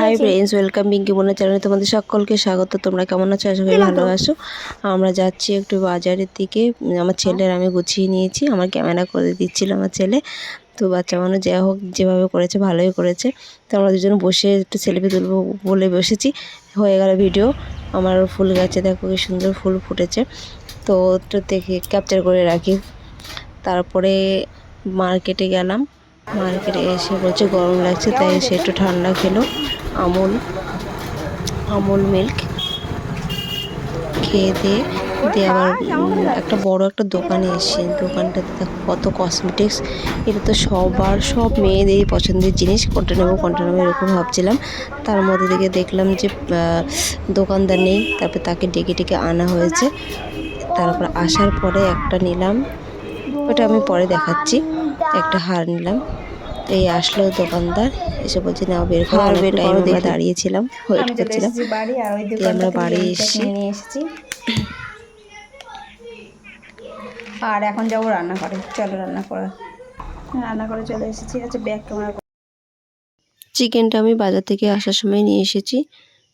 Hi friends welcome বিঙ্কি বোনের চ্যানেলে তোমাদের সকলকে স্বাগত। তোমরা কেমন আছো? আশা করি ভালো আছো। আমরা যাচ্ছি একটু বাজারের দিকে। আমার ছেলের আমি গুছিয়ে নিয়েছি। আমার ক্যামেরা করে দিচ্ছিল আমার ছেলে। তো বাচ্চা মানুষ যা হোক যেভাবে করেছে ভালোই করেছে। তো আমরা দুজন বসে একটু সেলফি তুলবো বলে বসেছি। হয়ে গেল ভিডিও আমার ফুল গাছে দেখো কি সুন্দর ফুল ফুটেছে। তো একটু দেখে ক্যাপচার করে রাখি। তারপরে মার্কেটে গেলাম। মার্কেটে এসে বলছে গরম লাগছে তাই এসে একটু ঠান্ডা খেলো। আমুল আমুল মিল্ক খেয়ে দিয়ে দিয়ে আবার একটা বড় একটা দোকানে এসেছি দোকানটাতে দেখো কত কসমেটিক্স এটা তো সবার, সব মেয়েদেরই পছন্দের জিনিস। কোনটা নেব কোনটা নেব এরকম ভাবছিলাম। তার মধ্যে থেকে দেখলাম যে দোকানদার নেই, তারপর তাকে ডেকে ডেকে আনা হয়েছে। তারপর আসার পরে একটা নিলাম, ওটা আমি পরে দেখাচ্ছি। একটা হার নিলাম। এই আসলো দোকানদার এসে বলছে নাও বের করো বের টাইম করো আমরা দাঁড়িয়েছিলাম ওয়েট করছিলাম। এসেছি বাড়ি আর ওই দিয়ে আমরা বাড়ি এসেছি। নিয়ে এসেছি। আর এখন যাব রান্না করে চলো রান্না করে রান্না করে চলে এসেছি। আচ্ছা ব্যাগ ক্যামেরা চিকেনটা আমি বাজার থেকে আসার সময় নিয়ে এসেছি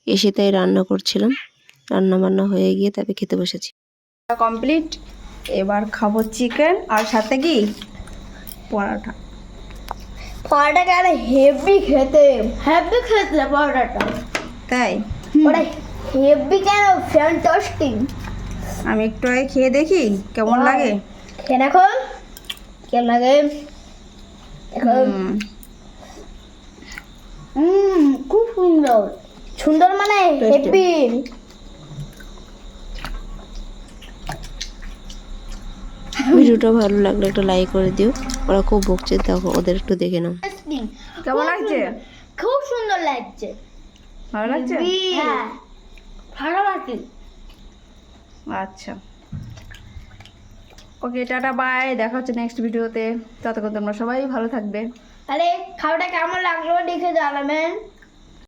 এসে তাই রান্না করছিলাম। রান্না বান্না হয়ে গিয়ে তারপরে খেতে বসেছি। কমপ্লিট এবার খাব চিকেন আর সাথে কি? পরাঠা পরোটাটা আরে হেভি খেতে? হেভি খেতে পরোটাটা তাই? ওটা হেভি কেন? ফ্যান্টাস্টিক আমি একটু আগে খেয়ে দেখি কেমন লাগে? খেয়ে দেখো। কেমন লাগে? দেখো। হুম, হুম খুব সুন্দর। সুন্দর মানে. হেভি ভিডিওটা ভালো লাগলে একটা লাইক করে দিও। ওরা খুব বকছে দেখো ওদের একটু দেখে নাও। কেমন লাগছে? খুব সুন্দর লাগছে। ভালো লাগছে? হ্যাঁ। ভালো লাগছে আচ্ছা। ওকে টাটা বাই দেখা হচ্ছে নেক্সট ভিডিওতে ততক্ষণ তোমরা সবাই ভালো থাকবে। তাহলে খাওয়াটা কেমন লাগল দেখে জানাবেন।